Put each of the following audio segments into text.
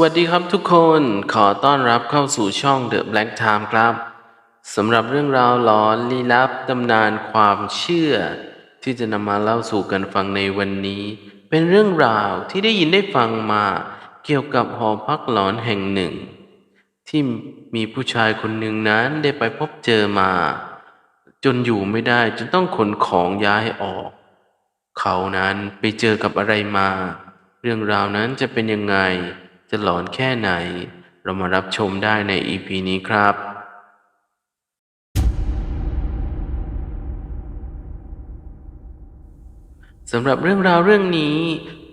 วัสดีครับทุกคนขอต้อนรับเข้าสู่ช่อง The Black Time ครับสำหรับเรื่องราวหลอนลี้ลับตำนานความเชื่อ ที่จะนำมาเล่าสู่กันฟังในวันนี้ เป็นเรื่องราวที่ได้ยินได้ฟังมาเกี่ยวกับหอพักหลอนแห่งหนึ่ง ที่มีผู้ชายคนหนึ่งนั้นได้ไปพบเจอมา จนอยู่ไม่ได้จนต้องขนของย้ายออก เขานั้นไปเจอกับอะไรมา เรื่องราวนั้นจะเป็นยังไง จะหลอนแค่ไหน เรามารับชมได้ใน EP นี้ครับสำหรับเรื่องราวเรื่องนี้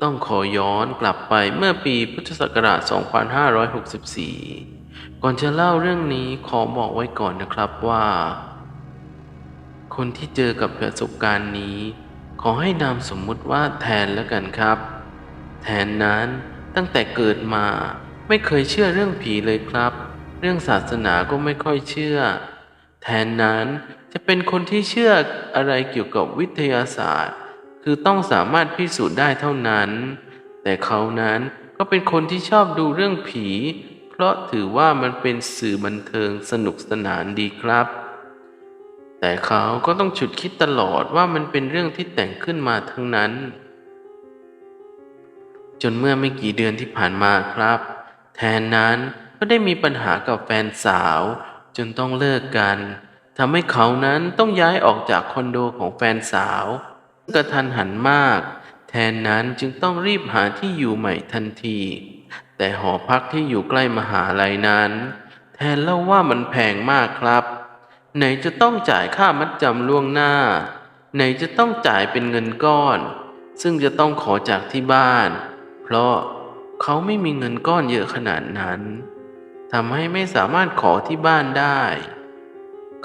ต้องขอย้อนกลับไปเมื่อปีพุทธศักราช 2564 ก่อนจะเล่าเรื่องนี้ขอบอกไว้ก่อนนะครับว่า คนที่เจอกับประสบการณ์นี้ ขอให้นามสมมุติว่าแทนแล้วกันครับ แทนนั้น ตั้งแต่เกิดมาไม่เคยเชื่อเรื่องผีเลยครับ เรื่องศาสนาก็ไม่ค่อยเชื่อ แทนนั้นจะเป็นคนที่เชื่ออะไรเกี่ยวกับวิทยาศาสตร์ คือต้องสามารถพิสูจน์ได้เท่านั้น แต่เขานั้นก็เป็นคนที่ชอบดูเรื่องผี เพราะถือว่ามันเป็นสื่อบันเทิงสนุกสนานดีครับ แต่เขาก็ต้องฉุดคิดตลอดว่ามันเป็นเรื่องที่แต่งขึ้นมาทั้งนั้น จนเมื่อไม่กี่เดือนที่ผ่านมาครับ แทนนั้นก็ได้มีปัญหากับแฟนสาว จนต้องเลิกกันทำให้เขานั้นต้องย้ายออกจากคอนโดของแฟนสาวกระทันหันมาก แทนนั้นจึงต้องรีบหาที่อยู่ใหม่ทันที แต่หอพักที่อยู่ใกล้มหาลัยนั้น แทนเล่าว่ามันแพงมากครับ ไหนจะต้องจ่ายค่ามัดจำล่วงหน้า ไหนจะต้องจ่ายเป็นเงินก้อน ซึ่งจะต้องขอจากที่บ้าน เพราะเขาไม่มีเงินก้อนเยอะขนาดนั้นทำให้ไม่สามารถขอที่บ้านได้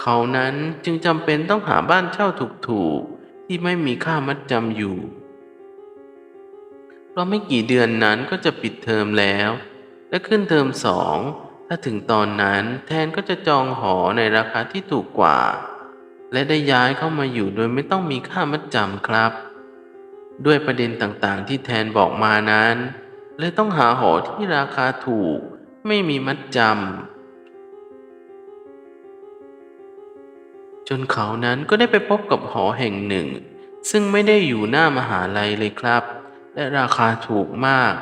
เขานั้นจึงจำเป็นต้องหาบ้านเช่าถูกๆ ที่ไม่มีค่ามัดจำอยู่ เพราะไม่กี่เดือนนั้นก็จะปิดเทอมแล้ว และขึ้นเทอมสองถ้าถึงตอนนั้นแทนก็จะจองหอในราคาที่ถูกกว่า และได้ย้ายเข้ามาอยู่โดยไม่ต้องมีค่ามัดจำครับ ด้วยประเด็นต่างๆ ที่แทนบอกมานั้นเลยต้องหาหอที่ราคาถูกไม่มีมัดจำจนเขานั้นก็ได้ไปพบกับหอแห่งหนึ่ง ซึ่งไม่ได้อยู่หน้ามหาลัยเลยครับ และราคาถูกมาก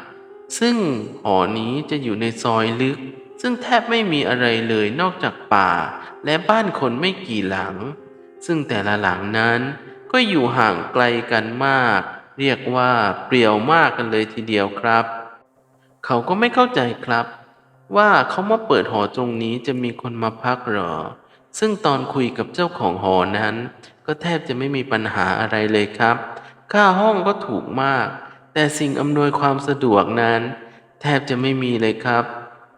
ซึ่งหอนี้จะอยู่ในซอยลึก ซึ่งแทบไม่มีอะไรเลยนอกจากป่า และบ้านคนไม่กี่หลัง ซึ่งแต่ละหลังนั้นก็อยู่ห่างไกลกันมาก เรียกว่าเปรี่ยวมากกันเลยทีเดียวครับ เขาก็ไม่เข้าใจครับ ว่าเขามาเปิดหอตรงนี้จะมีคนมาพักหรอ ซึ่งตอนคุยกับเจ้าของหอนั้น ก็แทบจะไม่มีปัญหาอะไรเลยครับ ค่าห้องก็ถูกมาก แต่สิ่งอำนวยความสะดวกนั้น แทบจะไม่มีเลยครับ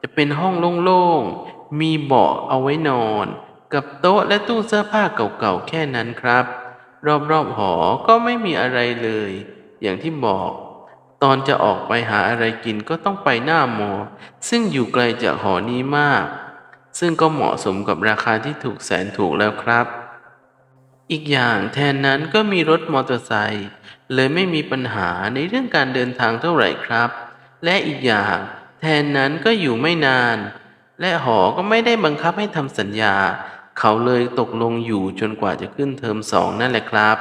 จะเป็นห้องโล่งๆ มีเบาะเอาไว้นอน กับโต๊ะและตู้เสื้อผ้าเก่าๆ แค่นั้นครับ รอบๆหอก็ไม่มีอะไรเลย อย่างที่บอก ตอนจะออกไปหาอะไรกินก็ต้องไปหน้ามอ ซึ่งอยู่ไกลจากหอนี้มาก ซึ่งก็เหมาะสมกับราคาที่ถูกแสนถูกแล้วครับ อีกอย่างแทนนั้นก็มีรถมอเตอร์ไซค์เลยไม่มีปัญหาในเรื่องการเดินทางเท่าไหร่ครับ และอีกอย่างแทนนั้นก็อยู่ไม่นาน และหอก็ไม่ได้บังคับให้ทำสัญญา เขาเลยตกลงอยู่จนกว่าจะขึ้นเทอมสองนั่นแหละครับ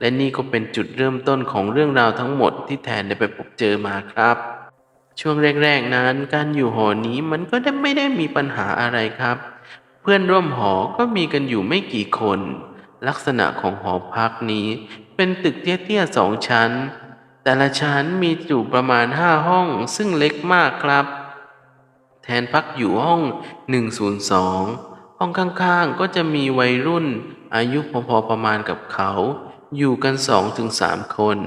และนี่ก็เป็นจุดเริ่มต้นของเรื่องราวทั้งหมดที่แทนได้ไปพบเจอมาครับ ช่วงแรกๆนั้นการอยู่หอนี้มันก็ได้ไม่ได้มีปัญหาอะไรครับ เพื่อนร่วมหอก็มีกันอยู่ไม่กี่คน ลักษณะของหอพักนี้ เป็นตึกเตี้ยๆสองชั้น แต่ละชั้นมีอยู่ประมาณห้าห้องซึ่งเล็กมากครับ แทนพักอยู่ห้อง 102 ห้องข้างๆก็จะมีวัยรุ่น อายุพอๆประมาณกับเขา อยู่กัน2-3คน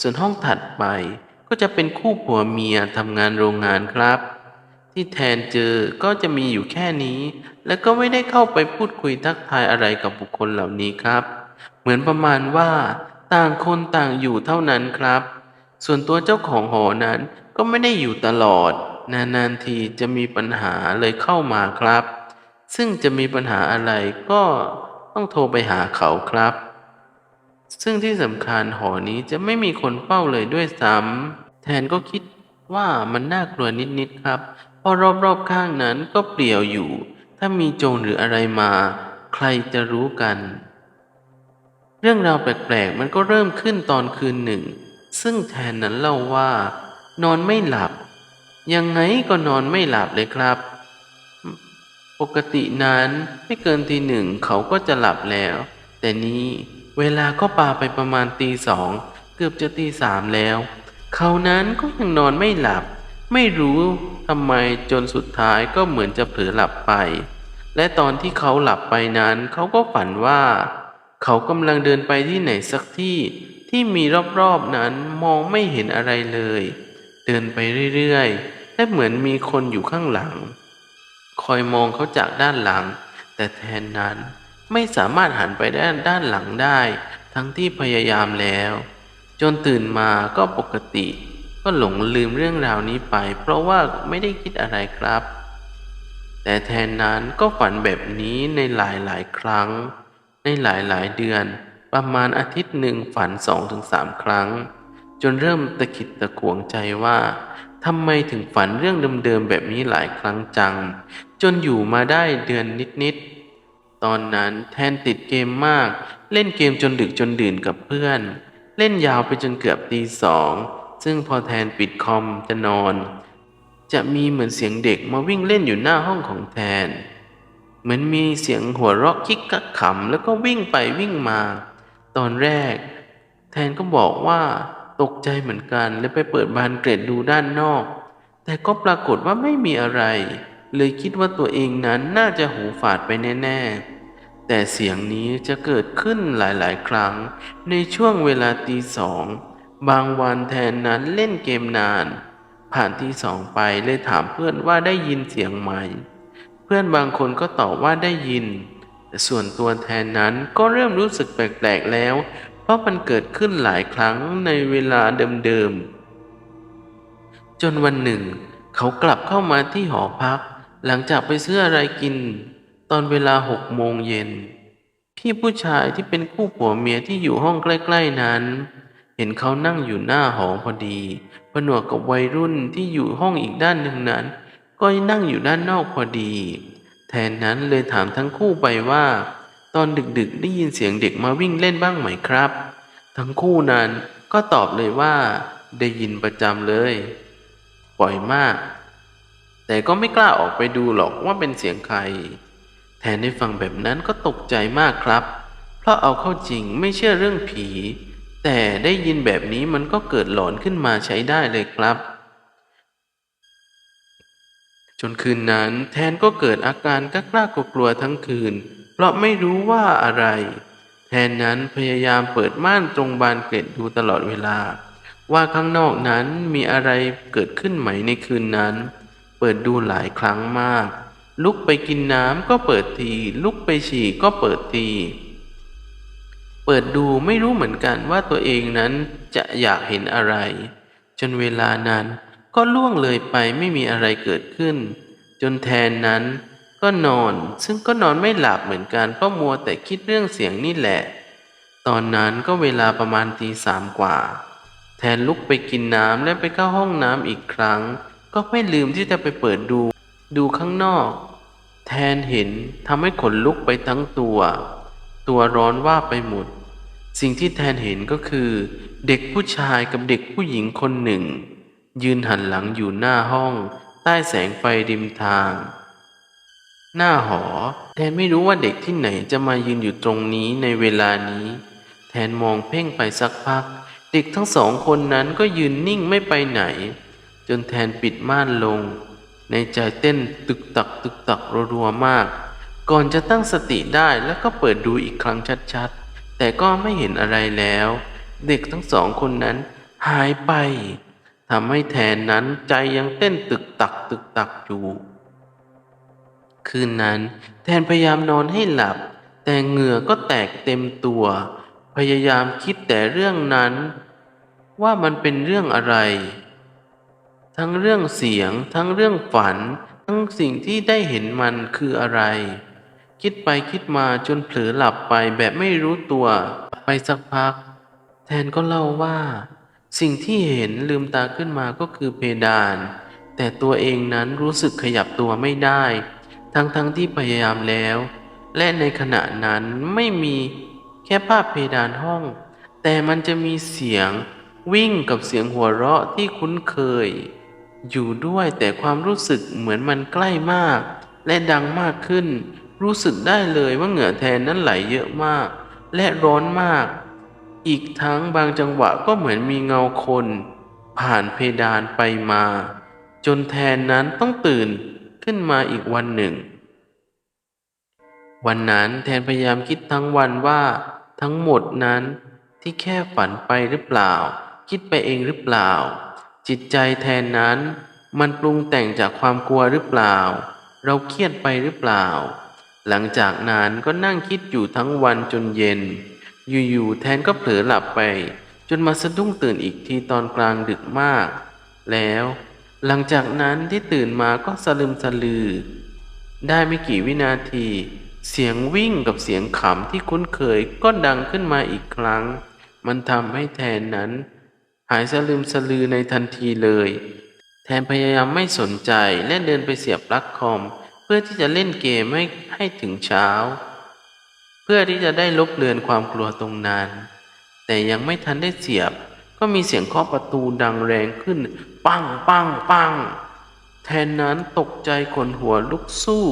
ส่วนห้องถัดไปก็จะเป็นคู่ผัวเมียทำงานโรงงานครับ ที่แทนเจอก็จะมีอยู่แค่นี้ และก็ไม่ได้เข้าไปพูดคุยทักทายอะไรกับบุคคลเหล่านี้ครับ เหมือนประมาณว่า ต่างคนต่างอยู่เท่านั้นครับ ส่วนตัวเจ้าของหอนั้นก็ไม่ได้อยู่ตลอด นานๆทีจะมีปัญหาเลยเข้ามาครับ ซึ่งจะมีปัญหาอะไรก็ต้องโทรไปหาเขาครับ ซึ่งที่สำคัญหอนี้จะไม่มีคนเฝ้าเลยด้วยซ้ำแทนก็คิดว่ามันน่ากลัวนิดๆครับ เพราะรอบๆข้างนั้นก็เปลี่ยวอยู่ ถ้ามีโจรหรืออะไรมา ใครจะรู้กัน เรื่องราวแปลกๆ มันก็เริ่มขึ้นตอนคืนหนึ่ง ซึ่งแทนนั้นเล่าว่า นอนไม่หลับ ยังไงก็นอนไม่หลับเลยครับ ปกตินั้นไม่เกินทีหนึ่งเขาก็จะหลับแล้ว แต่นี้เวลาก็ปาไปประมาณตีสองเกือบจะตีสามแล้ว เขานั้นก็ยังนอนไม่หลับ ไม่รู้ทำไมจนสุดท้ายก็เหมือนจะเผลอหลับไป และตอนที่เขาหลับไปนั้นเขาก็ฝันว่า เขากำลังเดินไปที่ไหนสักที่ที่มีรอบๆนั้นมองไม่เห็นอะไรเลย เดินไปเรื่อยๆและเหมือนมีคนอยู่ข้างหลัง คอยมองเขาจากด้านหลัง แต่แทนนั้นไม่สามารถหันไปด้านด้านหลังได้ ทั้งที่พยายามแล้ว จนตื่นมาก็ปกติ ก็หลงลืมเรื่องราวนี้ไป เพราะว่าไม่ได้คิดอะไรครับ แต่แทนนั้นก็ฝันแบบนี้ในหลายหลายครั้ง ในหลายหลายเดือน ประมาณอาทิตย์หนึ่งฝันสองถึงสามครั้ง จนเริ่มตะขิดตะขวงใจว่า ทำไมถึงฝันเรื่องเดิมๆแบบนี้หลายครั้งจัง จนอยู่มาได้เดือนนิดๆ ตอนนั้นแทนติดเกมมาก เล่นเกมจนดึกจนดื่นกับเพื่อน เล่นยาวไปจนเกือบตีสอง ซึ่งพอแทนปิดคอมจะนอน จะมีเหมือนเสียงเด็กมาวิ่งเล่นอยู่หน้าห้องของแทน เหมือนมีเสียงหัวเราะคิกคักขำแล้วก็วิ่งไปวิ่งมา ตอนแรก แทนก็บอกว่า ตกใจเหมือนกันเลยไปเปิดบานเกร็ดดูด้านนอก แต่ก็ปรากฏว่าไม่มีอะไร เลยคิดว่าตัวเองนั้นน่าจะหูฝาดไปแน่ ๆ แต่เสียงนี้จะเกิดขึ้นหลายๆ ครั้ง ในช่วงเวลาตีสองบางวันแทนนั้นเล่นเกมนาน ผ่านที่สองไปเลยถามเพื่อนว่าได้ยินเสียงไหม เพื่อนบางคนก็ตอบว่าได้ยิน แต่ส่วนตัวแทนนั้นก็เริ่มรู้สึกแปลกๆแล้ว ราะมันเกิดขึ้นหลายครั้งในเวลาเดิมๆ จนวันหนึ่ง เขากลับเข้ามาที่หอพัก หลังจากไปซื้ออะไรกิน ตอนเวลาหกโมงเย็น พี่ผู้ชายที่เป็นคู่ผัวเมียที่อยู่ห้องใกล้ ๆ นั้น เห็นเขานั่งอยู่หน้าหอพอดี ผนวกกับวัยรุ่นที่อยู่ห้องอีกด้านหนึ่งนั้น ก็นั่งอยู่ด้านนอกพอดี แทนนั้นเลยถามทั้งคู่ไปว่า ตอนดึกๆ ได้ยินเสียงเด็กมาวิ่งเล่นบ้างไหมครับ ทั้งคู่นั้นก็ตอบเลยว่า ได้ยินประจำเลย ปล่อยมาก แต่ก็ไม่กล้าออกไปดูหรอกว่าเป็นเสียงใคร แทนได้ฟังแบบนั้นก็ตกใจมากครับ เพราะเอาเข้าจริงไม่เชื่อเรื่องผี แต่ได้ยินแบบนี้มันก็เกิดหลอนขึ้นมาใช้ได้เลยครับจนคืนนั้นแทนก็เกิดอาการกล้ากลัวกลัวทั้งคืน เพราะไม่รู้ว่าอะไร แทนนั้นพยายามเปิดม่านตรงบานเกล็ดดูตลอดเวลา ว่าข้างนอกนั้นมีอะไรเกิดขึ้นไหมในคืนนั้น เปิดดูหลายครั้งมาก ลุกไปกินน้ำก็เปิดที ลุกไปฉี่ก็เปิดที เปิดดูไม่รู้เหมือนกันว่าตัวเองนั้นจะอยากเห็นอะไร จนเวลานั้นก็ล่วงเลยไปไม่มีอะไรเกิดขึ้น จนแทนนั้น ก็นอน ซึ่งก็นอนไม่หลับเหมือนกันเพราะมัวแต่คิดเรื่องเสียงนี่แหละ ตอนนั้นก็เวลาประมาณตีสามกว่า แทนลุกไปกินน้ำและไปเข้าห้องน้ำอีกครั้ง ก็ไม่ลืมที่จะไปเปิดดู ดูข้างนอก แทนเห็นทำให้ขนลุกไปทั้งตัว ตัวร้อนว่าไปหมด สิ่งที่แทนเห็นก็คือ เด็กผู้ชายกับเด็กผู้หญิงคนหนึ่ง ยืนหันหลังอยู่หน้าห้อง ใต้แสงไฟริมทาง หน้าหอ แทนไม่รู้ว่าเด็กที่ไหนจะมายืนอยู่ตรงนี้ในเวลานี้ แทนมองเพ่งไปสักพัก เด็กทั้งสองคนนั้นก็ยืนนิ่งไม่ไปไหน จนแทนปิดม่านลง ในใจเต้นตึกตักตึกตักรัวๆมาก ก่อนจะตั้งสติได้แล้วก็เปิดดูอีกครั้งชัดๆ แต่ก็ไม่เห็นอะไรแล้ว เด็กทั้งสองคนนั้นหายไปทำให้แทนนั้นใจยังเต้นตึกตักตึกตักอยู่ คืนนั้น แทนพยายามนอนให้หลับ แต่เหงื่อก็แตกเต็มตัว พยายามคิดแต่เรื่องนั้น ว่ามันเป็นเรื่องอะไร ทั้งเรื่องเสียง ทั้งเรื่องฝัน ทั้งสิ่งที่ได้เห็นมันคืออะไร คิดไปคิดมาจนเผลอหลับไปแบบไม่รู้ตัวไปสักพัก แทนก็เล่าว่า สิ่งที่เห็นลืมตาขึ้นมาก็คือเพดาน แต่ตัวเองนั้นรู้สึกขยับตัวไม่ได้ ทั้งๆทที่พยายามแล้ว และในขณะนั้นไม่มีแค่ภาพเพดานห้อง แต่มันจะมีเสียงวิ่งกับเสียงหัวเราะที่คุ้นเคย อยู่ด้วยแต่ความรู้สึกเหมือนมันใกล้มาก และดังมากขึ้น รู้สึกได้เลยว่าเหงื่อแทนนั้นไหลเยอะมาก และร้อนมาก อีกทั้งบางจังหวะก็เหมือนมีเงาคน ผ่านเพดานไปมา จนแทนนั้นต้องตื่น ขึ้นมาอีกวันหนึ่ง วันนั้นแทนพยายามคิดทั้งวันว่าทั้งหมดนั้นที่แค่ฝันไปหรือเปล่า คิดไปเองหรือเปล่า จิตใจแทนนั้น มันปรุงแต่งจากความกลัวหรือเปล่า เราเครียดไปหรือเปล่า หลังจากนั้นก็นั่งคิดอยู่ทั้งวันจนเย็น อยู่ๆแทนก็เผลอหลับไป จนมาสะดุ้งตื่นอีกทีตอนกลางดึกมาก แล้ว หลังจากนั้นที่ตื่นมาก็สลึมสลือ ได้ไม่กี่วินาที เสียงวิ่งกับเสียงขำที่คุ้นเคยก็ดังขึ้นมาอีกครั้ง มันทำให้แทนนั้น หายสลืมสลือในทันทีเลย แทนพยายามไม่สนใจและเดินไปเสียบปลั๊กคอม เพื่อที่จะเล่นเกมให้ให้ถึงเช้า เพื่อที่จะได้ลบเลือนความกลัวตรงนั้น แต่ยังไม่ทันได้เสียบก็มีเสียงเคาะประตูดังแรงขึ้น ปังปังปังแทนนั้นตกใจขนหัวลุกสู้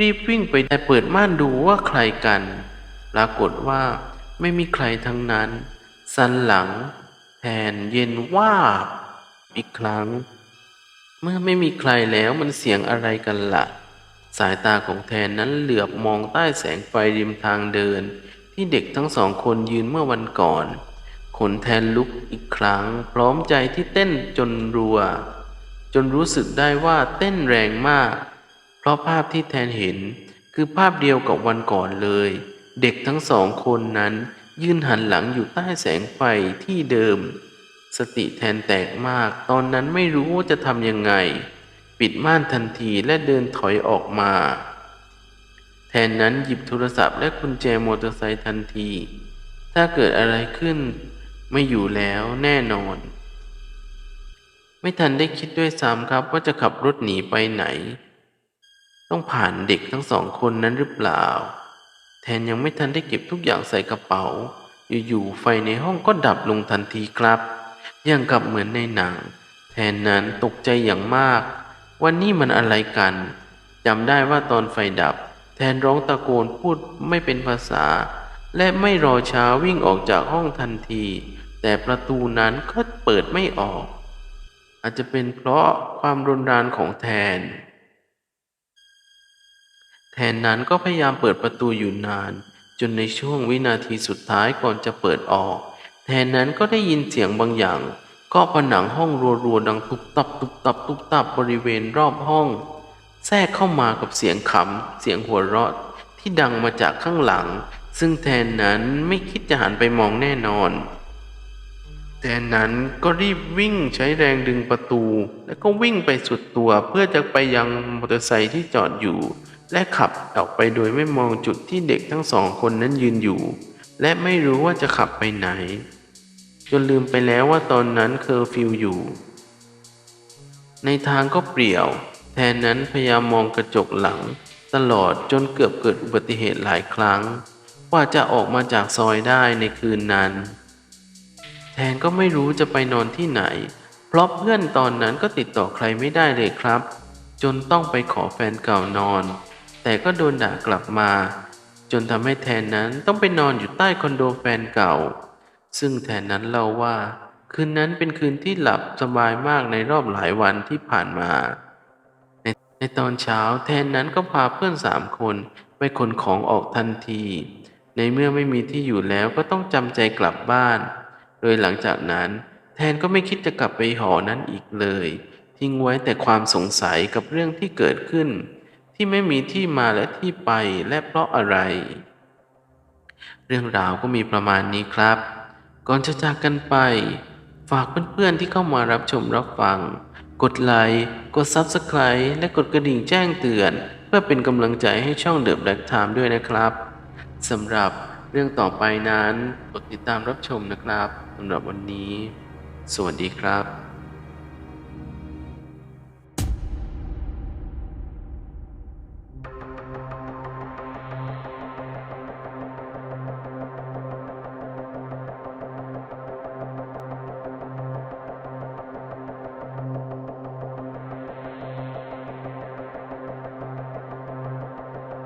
รีบวิ่งไปแต่เปิดม่านดูว่าใครกัน ปรากฏว่าไม่มีใครทั้งนั้น สันหลัง แทนเย็นว่าอีกครั้ง เมื่อไม่มีใครแล้วมันเสียงอะไรกันละ่ะ สายตาของแทนนั้นเหลือบมองใต้แสงไฟริมทางเดิน ที่เด็กทั้งสองคนยืนเมื่อวันก่อน ขนแทนลุกอีกครั้ง พร้อมใจที่เต้นจนรัว จนรู้สึกได้ว่าเต้นแรงมาก เพราะภาพที่แทนเห็นคือภาพเดียวกับวันก่อนเลย เด็กทั้งสองคนนั้นยืนหันหลังอยู่ใต้แสงไฟที่เดิม สติแทนแตกมาก ตอนนั้นไม่รู้ว่าจะทำยังไง ปิดม่านทันทีและเดินถอยออกมา แทนนั้นหยิบโทรศัพท์และกุญแจมอเตอร์ไซค์ทันที ถ้าเกิดอะไรขึ้น ไม่อยู่แล้วแน่นอน ไม่ทันได้คิดด้วยซ้ำครับว่าจะขับรถหนีไปไหน ต้องผ่านเด็กทั้งสองคนนั้นหรือเปล่า แทนยังไม่ทันได้เก็บทุกอย่างใส่กระเป๋า อยู่ๆไฟในห้องก็ดับลงทันทีครับอย่างกับเหมือนในหนัง แทนนั้นตกใจอย่างมากว่านี่มันอะไรกันจำได้ว่าตอนไฟดับ แทนร้องตะโกนพูดไม่เป็นภาษา และไม่รอช้าวิ่งออกจากห้องทันที แต่ประตูนั้นก็เปิดไม่ออก อาจจะเป็นเพราะความรุนแรงของแทน แทนนั้นก็พยายามเปิดประตูอยู่นาน จนในช่วงวินาทีสุดท้ายก่อนจะเปิดออก แทนนั้นก็ได้ยินเสียงบางอย่างเคาะผนังห้องรัวๆดังตุบตับตุบตับตุบตับบริเวณรอบห้อง แทรกเข้ามากับเสียงขำเสียงหัวเราะที่ดังมาจากข้างหลัง ซึ่งแทนนั้นไม่คิดจะหันไปมองแน่นอน แทนนั้นก็รีบวิ่งใช้แรงดึงประตู แล้วก็วิ่งไปสุดตัวเพื่อจะไปยังมอเตอร์ไซค์ที่จอดอยู่ และขับออกไปโดยไม่มองจุดที่เด็กทั้งสองคนนั้นยืนอยู่ และไม่รู้ว่าจะขับไปไหน จนลืมไปแล้วว่าตอนนั้นเคอร์ฟิวอยู่ ในทางก็เปลี่ยว แทนนั้นพยายามมองกระจกหลัง ตลอดจนเกือบเกิดอุบัติเหตุหลายครั้ง ว่าจะออกมาจากซอยได้ในคืนนั้น นก็ไม่รู้จะไปนอนที่ไหน เพราะเพื่อนตอนนั้นก็ติดต่อใครไม่ได้เลยครับ จนต้องไปขอแฟนเก่านอน แต่ก็โดนด่ากลับมา จนทำให้แทนนั้นต้องไปนอนอยู่ใต้คอนโดแฟนเก่า ซึ่งแทนนั้นเล่าว่า คืนนั้นเป็นคืนที่หลับสบายมากในรอบหลายวันที่ผ่านมา ในในตอนเช้าแทนนั้นก็พาเพื่อนสามคนไปขนของออกทันที ในเมื่อไม่มีที่อยู่แล้วก็ต้องจำใจกลับบ้าน โดยหลังจากนั้น แทนก็ไม่คิดจะกลับไปหอนั้นอีกเลย ทิ้งไว้แต่ความสงสัยกับเรื่องที่เกิดขึ้น ที่ไม่มีที่มาและที่ไปและเพราะอะไร เรื่องราวก็มีประมาณนี้ครับ ก่อนจะจากกันไป ฝากเพื่อนๆที่เข้ามารับชมรับฟัง กดไลค์กด Subscribe และกดกระดิ่งแจ้งเตือน เพื่อเป็นกำลังใจให้ช่องเด e b แบ k ก Time ด้วยนะครับสำหรับ เรื่องต่อไปนั้นกดติดตามรับชมนะครับสำหรับวันนี้ สวัสดีครับ